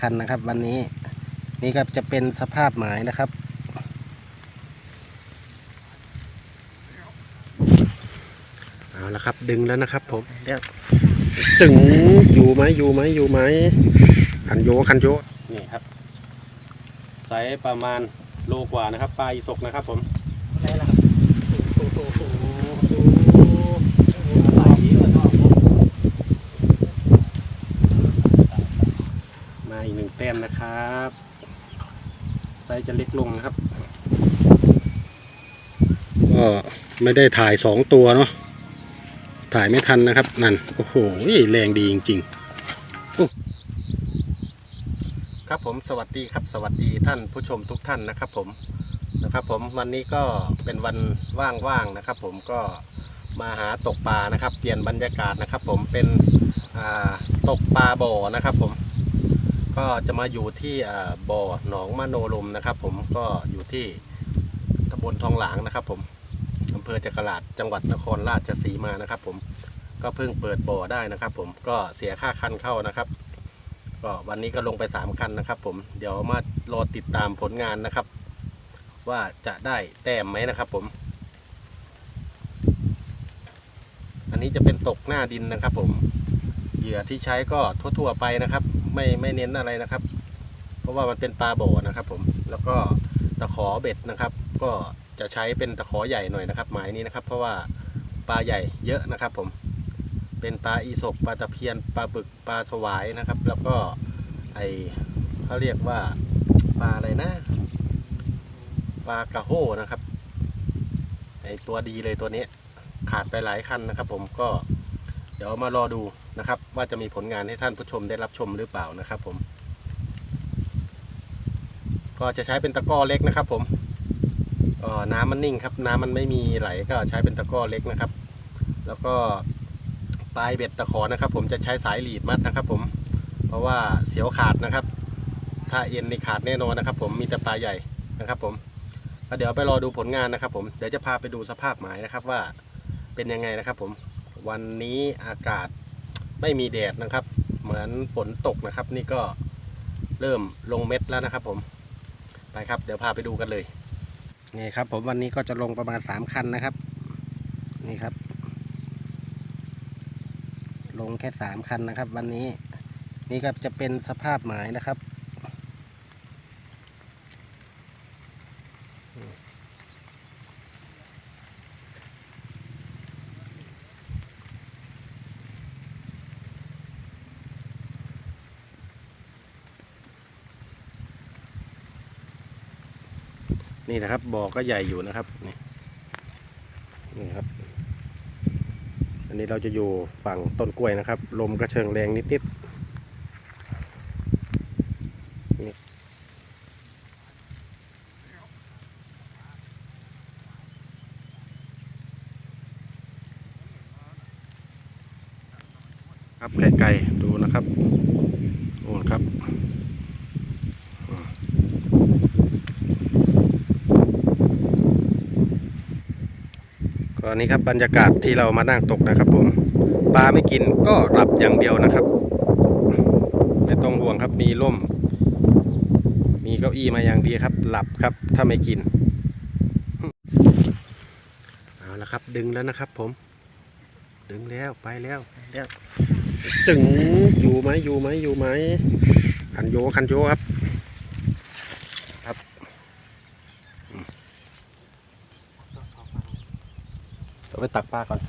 คันนะครับ วันนี้นี่ก็จะเป็นสภาพหมายนะครับ เอาละครับดึงแล้วนะครับผมเดี๋ยวตึงอยู่ไหมอยู่ไหมอยู่ไหมคันโยคันโยนี่ครับไซส์ประมาณโลกว่านะครับปลาอีสกนะครับผม ได้ละโอ้โหโอ้โหไหลว่ะเนาะ มาอีกหนึ่งแต้มนะครับไซ ส์จะเล็กลงนะครับ ก็ไม่ได้ถ่ายสองตัวเนาะ ถ่ายไม่ทันนะครับ นั่น โอ้โห แรงดีจริงๆ ครับผมสวัสดีครับ สวัสดีท่านผู้ชมทุกท่านนะครับผมนะครับผมวันนี้ก็เป็นวันว่างๆนะครับ ผมก็มาหาตกปลานะครับ เปลี่ยนบรรยากาศนะครับ ผมเป็นอ่าตกปลาบ่อนะครับ ผม ก็จะมาอยู่ที่บ่อหนองมโนลมนะครับ ผมก็อยู่ที่ตำบลทองหลางนะครับ ผมอำเภอจักราชจังหวัดนครราชสีมานะครับ ผมก็เพิ่งเปิดบ่อได้นะครับ ผมก็เสียค่าคันเข้านะครับ ก็วันนี้ก็ลงไป 3 คันนะครับ ผมเดี๋ยวมารอติดตามผลงานนะครับ ว่าจะได้แต้มไหมนะครับ ผม อันนี้จะเป็นตกหน้าดินนะครับ ผมเหยื่อที่ใช้ก็ทั่วๆไปนะครับ ไม่ไม่เน้นอะไรนะครับ เพราะว่ามันเป็นปลาโบนะครับ ผมแล้วก็ตะขอเบ็ดนะครับ ก็จะใช้เป็นตะขอใหญ่หน่อยนะครับ หมายนี้นะครับ เพราะว่าปลาใหญ่เยอะนะครับ ผมเป็นปลาอีสกปลาตะเพียนปลาบึกปลาสวายนะครับ แล้วก็ไอเขาเรียกว่าปลาอะไรนะปลากระโห้นะครับไอตัวดีเลยตัวนี้ขาดไปหลายคันนะครับ ผมก็เดี๋ยวมารอดู นะครับ ว่าจะมีผลงานให้ท่านผู้ชมได้รับชมหรือเปล่านะครับ ผม ก็จะใช้เป็นตะกร้อเล็กนะครับ ผมน้ำมันนิ่งครับ น้ำมันไม่มีไหลก็ใช้เป็นตะกร้อเล็กนะครับ แล้วก็ปลายเบ็ดตะขอนะครับ ผมจะใช้สายหลีดมัดนะครับ ผม เพราะว่าเสียวขาดนะครับ ถ้าเอ็นนี่ขาดแน่นอนนะครับ ผมมีแต่ปลาใหญ่นะครับ ผมแล้วเดี๋ยวไปรอดูผลงานนะครับ ผมเดี๋ยวจะพาไปดูสภาพหมายนะครับว่าเป็นยังไงนะครับ ผมวันนี้อากาศ ไม่มีแดดนะครับ เหมือนฝนตกนะครับ นี่ก็เริ่มลงเม็ดแล้วนะครับ ผมไปครับ เดี๋ยวพาไปดูกันเลยนี่ครับ ผมวันนี้ก็จะลงประมาณสามคันนะครับ นี่ครับ ลงแค่สามคันนะครับ วันนี้นี่ก็จะเป็นสภาพหมายนะครับ นี่นะครับบ่อก็ใหญ่อยู่นะครับนี่นี่ครับ อันนี้เราจะอยู่ฝั่งต้นกล้วยนะครับ ลมก็เชิงแรงนิดๆนี่ครับไกลๆดูนะครับโอ้ครับ ก็นี่ครับบรรยากาศที่เรามานั่งตกนะครับ ผมปลาไม่กินก็หลับอย่างเดียวนะครับ ไม่ต้องห่วงครับมีร่ม มีเก้าอี้มาอย่างดีครับ หลับครับ ถ้าไม่กินเอาละครับ ดึงแล้วนะครับ ผม ดึงแล้วไปแล้วแล้วตึงอยู่ไหมอยู่ไหมอยู่ไหมคันโยคันโยครับอืมเรา ไปตักปลาก่อน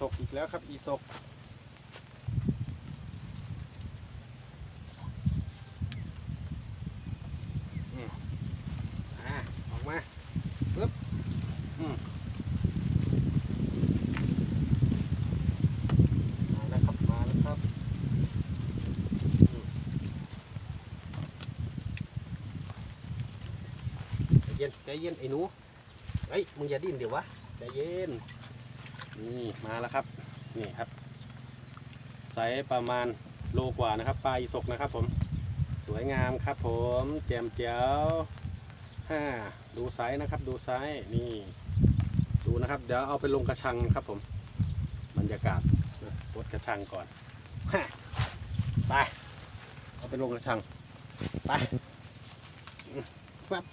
ศกอีกแล้วครับ อีศกอืมอ่าออกมาปึ๊บอืมมาแล้วครับ มาแล้วครับใจเย็นใจเย็นไอ้หนูเฮ้ยมึงอย่าดิ้นเดี๋ยววะใจเย็น นี่มาแล้วครับ นี่ครับไซส์ประมาณโลกว่านะครับ ปลาอีสกนะครับผม สวยงามครับผม แจมเจียวห้าดูไซส์นะครับ ดูไซส์นี่ ดูนะครับ เดี๋ยวเอาไปลงกระชังครับผม บรรยากาศนะปดกระชังก่อนฮะไป เอาไปลงกระชัง ไปครับ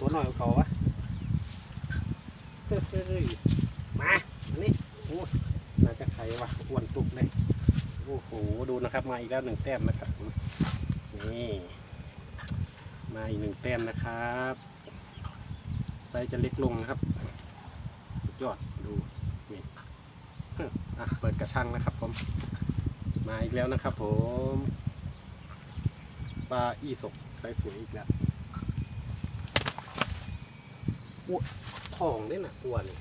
ตัวหน่อยของเขาวะมาอันนี้โอ้น่าจะใครวะอ้วนตุกเลยโอ้โหดูนะครับ มาอีกแล้วหนึ่งแต้มนะครับนี่มาอีกหนึ่งแต้มนะครับไซส์จะเล็กลงนะครับ สุดยอดดูนี่อะเปิดกระชังนะครับผม มาอีกแล้วนะครับผมปลาอีสกไซส์สวยอีกแล้วอ้ว ทองเนี่ยนะอ้วนนี่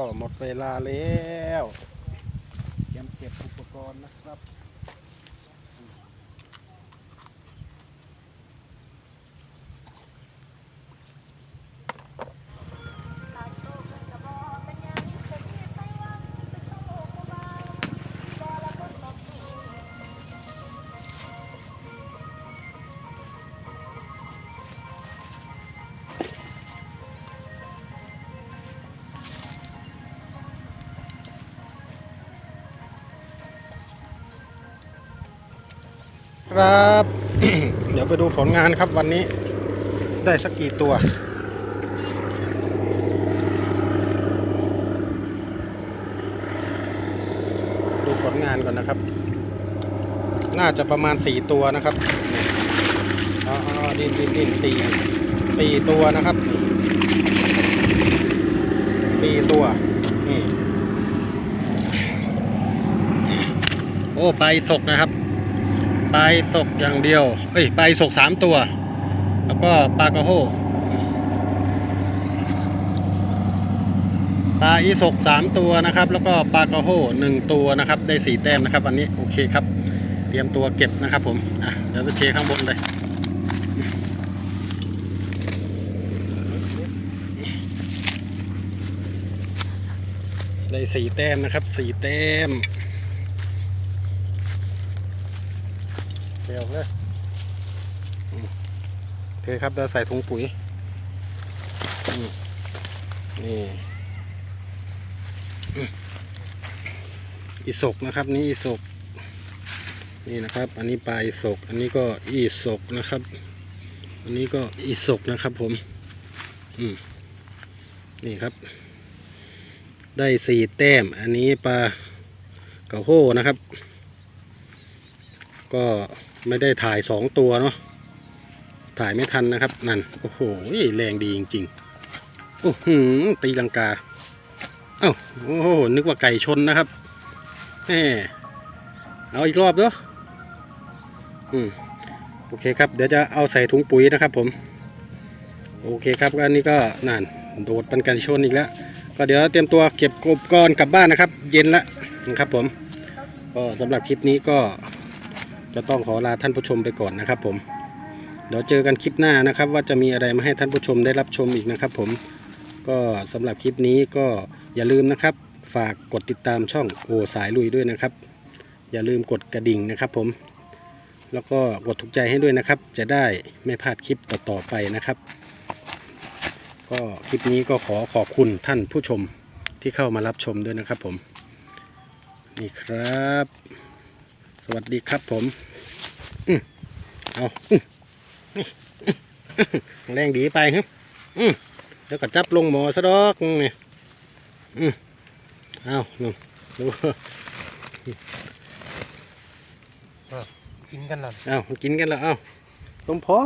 ก็หมดเวลาแล้วเตรียมเก็บอุปกรณ์นะครับ ครับ เดี๋ยวไปดูผลงานครับวันนี้ได้สักกี่ตัว ดูผลงานก่อนนะครับ น่าจะประมาณสี่ตัวนะครับอ๋อดินดินดินสี่สี่ตัวนะครับสี่ตัวนี่โอ้ไปศกนะครับ ปลายศกอย่างเดียวเอ้ยปลายศกสามตัว แล้วก็ปลากระโฮปลาอีศกสามตัวนะครับ แล้วก็ปลากระโฮหนึ่งตัวนะครับ ได้สี่แต้มนะครับวันนี้โอเคครับ เตรียมตัวเก็บนะครับผมอะเดี๋ยวไปเทข้างบนเลยได้สี่แต้มนะครับสี่แต้ม เดี๋ยวเลยโอเคครับเราใส่ถุงปุ๋ย นี่อีศกนะครับ นี่อีศกนี่นะครับ อันนี้ปลาอีศกอันนี้ก็อีศกนะครับ อันนี้ก็อีศกนะครับ ผม อืมนี่ครับ ได้สี่แต้ม อันนี้ปลากระโหนะครับ ก็ ไม่ได้ถ่ายสองตัวเนาะถ่ายไม่ทันนะครับ นั่น โอ้โหแรงดีจริงๆโอ้โหตีลังกาเอ้าโอ้โหนึกว่าไก่ชนนะครับแหมเอาอีกรอบเนาะอืมโอเคครับ เดี๋ยวจะเอาใส่ถุงปุ๋ยนะครับ ผม โอเคครับอันนี้ก็นั่นโดดปันไก่ชนอีกแล้วก็เดี๋ยวเตรียมตัวเก็บกบก่อนกลับบ้านนะครับ เย็นละนะครับผมก็สำหรับคลิปนี้ก็ จะต้องขอลาท่านผู้ชมไปก่อนนะครับผม เดี๋ยวเจอกันคลิปหน้านะครับ ว่าจะมีอะไรมาให้ท่านผู้ชมได้รับชมอีกนะครับ ผม ก็สำหรับคลิปนี้ก็อย่าลืมนะครับ ฝากกดติดตามช่องโอสายลุยด้วยนะครับ อย่าลืมกดกระดิ่งนะครับ ผม แล้วก็กดถูกใจให้ด้วยนะครับ จะได้ไม่พลาดคลิปต่อๆไปนะครับ ก็คลิปนี้ก็ขอขอบคุณท่านผู้ชมที่เข้ามารับชมด้วยนะครับผม นี่ครับ วัสดีครับผมอืมเอาอืมอื้อแรงดีไปครับอืมเดี๋ยวก็จับลงหมอซะดอกนี่อืมเอาหนุ่มดูกินกันหน่อยเอากินกันแล้วเอาสมพอ